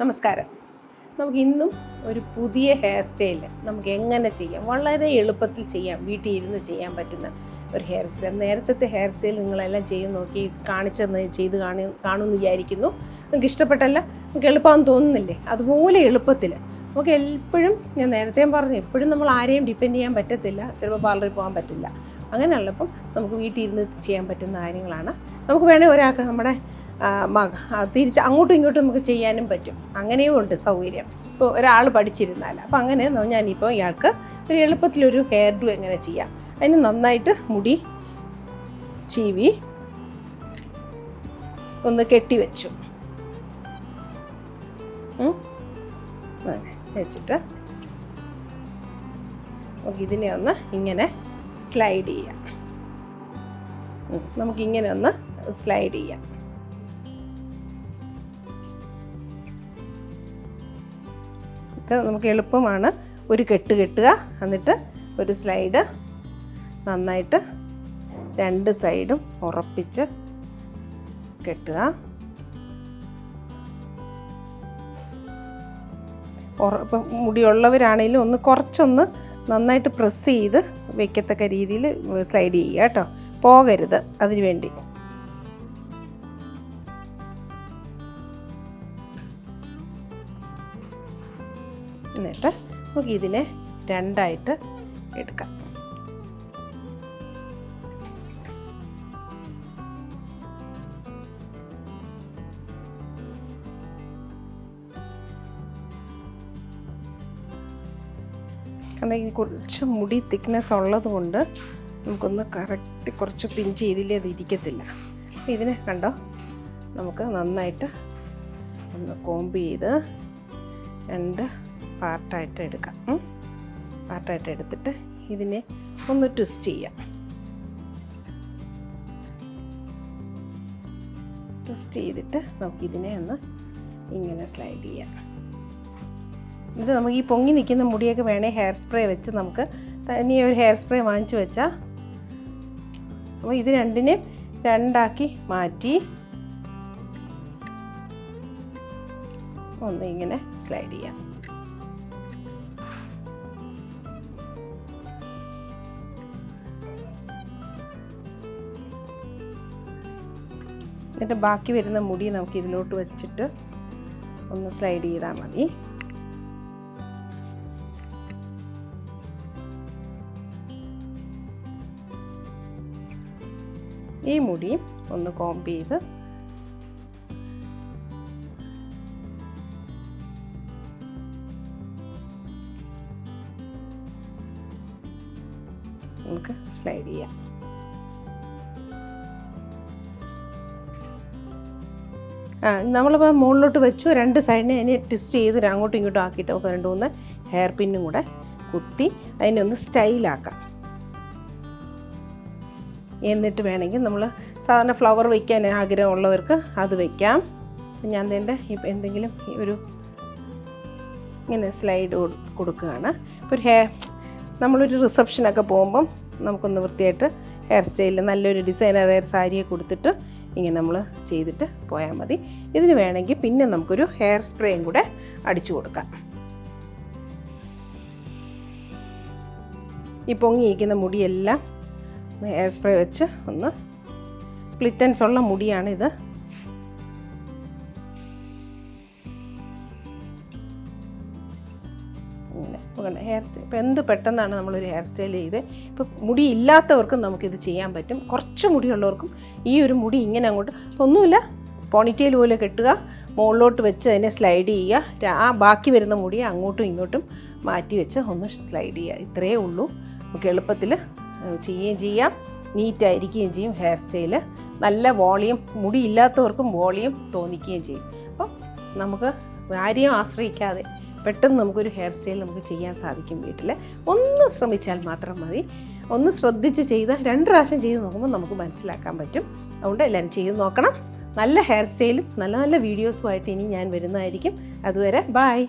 നമസ്കാരം. നമുക്ക് ഇന്നും ഒരു പുതിയ ഹെയർ സ്റ്റൈൽ നമുക്ക് എങ്ങനെ ചെയ്യാം? വളരെ എളുപ്പത്തിൽ ചെയ്യാം. വീട്ടിൽ ഇരുന്ന് ചെയ്യാൻ പറ്റുന്ന ഒരു ഹെയർ സ്റ്റൈൽ നേരത്തെ ഹെയർ സ്റ്റൈൽ നിങ്ങളെല്ലാം ചെയ്ത് നോക്കി കാണിച്ചെന്ന് ചെയ്ത് കാണി കാണുമെന്ന് വിചാരിക്കുന്നു. നിങ്ങൾക്ക് ഇഷ്ടപ്പെട്ടല്ല? നിങ്ങൾക്ക് എളുപ്പമാണെന്ന് തോന്നുന്നില്ലേ? അതുപോലെ എളുപ്പത്തിൽ. നമുക്ക് എപ്പോഴും ഞാൻ നേരത്തെയും പറഞ്ഞു എപ്പോഴും നമ്മൾ ആരെയും ഡിപ്പെൻഡ് ചെയ്യാൻ പറ്റത്തില്ല. ചിലപ്പോൾ പാർലറിൽ പോകാൻ പറ്റില്ല. അങ്ങനെയുള്ളപ്പം നമുക്ക് വീട്ടിൽ ഇരുന്ന് ചെയ്യാൻ പറ്റുന്ന കാര്യങ്ങളാണ്. നമുക്ക് വേണേൽ ഒരാൾക്ക് നമ്മുടെ തിരിച്ച് അങ്ങോട്ടും ഇങ്ങോട്ടും നമുക്ക് ചെയ്യാനും പറ്റും. അങ്ങനെയും ഉണ്ട് സൗകര്യം. ഇപ്പോൾ ഒരാൾ പഠിച്ചിരുന്നാൽ അപ്പോൾ അങ്ങനെ ഞാനിപ്പോൾ ഇയാൾക്ക് ഒരു എളുപ്പത്തിലൊരു ഹെയർ ഡു എങ്ങനെ ചെയ്യാം. അതിന് നന്നായിട്ട് മുടി ചീവി ഒന്ന് കെട്ടി വെച്ചു. ഉം. വെച്ചിട്ട് നമുക്ക് ഇതിനെ ഒന്ന് ഇങ്ങനെ സ്ലൈഡ് ചെയ്യാം. നമുക്ക് നമുക്കിങ്ങനെ ഒന്ന് സ്ലൈഡ് ചെയ്യാം. ഇത് നമുക്ക് എളുപ്പമാണ് ഒരു കെട്ട് കെട്ടുക. എന്നിട്ട് ഒരു സ്ലൈഡ് നന്നായിട്ട് രണ്ട് സൈഡും ഉറപ്പിച്ച് കെട്ടുക. ഉറ- ഇപ്പം മുടിയുള്ളവരാണെങ്കിലും ഒന്ന് കുറച്ചൊന്ന് നന്നായിട്ട് പ്രസ് ചെയ്ത് വെക്കത്തക്ക രീതിയിൽ സ്ലൈഡ് ചെയ്യുക കേട്ടോ. പോകരുത് അതിന് വേണ്ടി. എന്നിട്ട് നമുക്ക് ഇതിനെ രണ്ടായിട്ട് എടുക്കാം. കാരണം ഈ കുറച്ച് മുടി തിക്നെസ് ഉള്ളതുകൊണ്ട് നമുക്കൊന്ന് കറക്റ്റ് കുറച്ച് പിഞ്ച് ചെയ്തില്ലേ അത് ഇരിക്കത്തില്ല. ഇതിനെ കണ്ടോ? നമുക്ക് നന്നായിട്ട് ഒന്ന് കോമ്പ് ചെയ്ത് രണ്ട് പാർട്ടായിട്ട് എടുക്കാം. പാർട്ടായിട്ട് എടുത്തിട്ട് ഇതിനെ ഒന്ന് ട്വിസ്റ്റ് ചെയ്യാം. ട്വിസ്റ്റ് ചെയ്തിട്ട് നമുക്കിതിനെ ഒന്ന് ഇങ്ങനെ സ്ലൈഡ് ചെയ്യാം. ഇത് നമുക്ക് ഈ പൊങ്ങി നിൽക്കുന്ന മുടിയൊക്കെ വേണേൽ ഹെയർ സ്പ്രേ വെച്ച് നമുക്ക് തനിയെ ഒരു ഹെയർ സ്പ്രേ വാങ്ങിച്ചു വെച്ചാൽ അപ്പോൾ ഇത് രണ്ടിനെയും രണ്ടാക്കി മാറ്റി. ഒന്ന് ഇങ്ങനെ സ്ലൈഡ് ചെയ്യാം. എന്നിട്ട് ബാക്കി വരുന്ന മുടി നമുക്ക് ഇതിലോട്ട് വെച്ചിട്ട് ഒന്ന് സ്ലൈഡ് ചെയ്താൽ മതി. ഈ മുടിയും ഒന്ന് കോമ്പ് ചെയ്ത് നമുക്ക് സ്ലൈഡ് ചെയ്യാം. നമ്മളിപ്പോൾ മുകളിലോട്ട് വെച്ചു രണ്ട് സൈഡിനെ അതിനെ ട്വിസ്റ്റ് ചെയ്ത് അങ്ങോട്ടും ഇങ്ങോട്ടും ആക്കിയിട്ട് നമുക്ക് രണ്ട് മൂന്ന് ഹെയർ പിന്നും കൂടെ കുത്തി അതിനെ ഒന്ന് സ്റ്റൈലാക്കാം എന്നിട്ട് വേണമെങ്കിൽ നമ്മൾ സാധാരണ ഫ്ലവർ വയ്ക്കാൻ ആഗ്രഹമുള്ളവർക്ക് അത് വയ്ക്കാം. ഞാൻ തന്നെ എന്തെങ്കിലും ഒരു ഇങ്ങനെ സ്ലൈഡ് കൊടുക്കുകയാണ്. ഇപ്പോൾ ഒരു ഹെയർ നമ്മളൊരു റിസപ്ഷനൊക്കെ പോകുമ്പം നമുക്കൊന്ന് വൃത്തിയായിട്ട് ഹെയർ സ്റ്റൈലിൽ നല്ലൊരു ഡിസൈനർ ഹെയർ സാരിയെ കൊടുത്തിട്ട് ഇങ്ങനെ നമ്മൾ ചെയ്തിട്ട് പോയാൽ മതി. ഇതിന് വേണമെങ്കിൽ പിന്നെ നമുക്കൊരു ഹെയർ സ്പ്രേയും കൂടെ അടിച്ചു കൊടുക്കാം. ഈ പൊങ്ങിയിരിക്കുന്ന മുടിയെല്ലാം ഹെയർ സ്പ്രേ വെച്ച് ഒന്ന് സ്പ്ലിറ്റൻസ് ഉള്ള മുടിയാണിത്. ഹെയർ സ്റ്റൈൽ ഇപ്പോൾ എന്ത് പെട്ടെന്നാണ് നമ്മളൊരു ഹെയർ സ്റ്റൈൽ ചെയ്ത്? ഇപ്പോൾ മുടി ഇല്ലാത്തവർക്കും നമുക്കിത് ചെയ്യാൻ പറ്റും. കുറച്ച് മുടിയുള്ളവർക്കും ഈ ഒരു മുടി ഇങ്ങനെ അങ്ങോട്ട് ഒന്നുമില്ല. പോണിറ്റെയിൽ പോലെ കെട്ടുക മുകളിലോട്ട് വെച്ച് അതിനെ സ്ലൈഡ് ചെയ്യുക. ആ ബാക്കി വരുന്ന മുടി അങ്ങോട്ടും ഇങ്ങോട്ടും മാറ്റി വെച്ച് ഒന്ന് സ്ലൈഡ് ചെയ്യുക. ഇത്രയേ ഉള്ളൂ. നമുക്ക് എളുപ്പത്തിൽ ചെയ്യുകയും ചെയ്യാം. നീറ്റായിരിക്കുകയും ചെയ്യും ഹെയർ സ്റ്റൈൽ നല്ല വോളിയം മുടി ഇല്ലാത്തവർക്കും വോളിയം തോന്നിക്കുകയും ചെയ്യും. അപ്പം നമുക്ക് ആരെയും ആശ്രയിക്കാതെ പെട്ടെന്ന് നമുക്കൊരു ഹെയർ സ്റ്റൈൽ നമുക്ക് ചെയ്യാൻ സാധിക്കും വീട്ടിൽ ഒന്ന് ശ്രമിച്ചാൽ മാത്രം മതി. ഒന്ന് ശ്രദ്ധിച്ച് ചെയ്ത് രണ്ട് പ്രാവശ്യം ചെയ്ത് നോക്കുമ്പോൾ നമുക്ക് മനസ്സിലാക്കാൻ പറ്റും. അതുകൊണ്ട് എല്ലാവരും ചെയ്ത് നോക്കണം. നല്ല ഹെയർ സ്റ്റൈലും നല്ല നല്ല വീഡിയോസുമായിട്ട് ഇനി ഞാൻ വരുന്നതായിരിക്കും. അതുവരെ ബായ്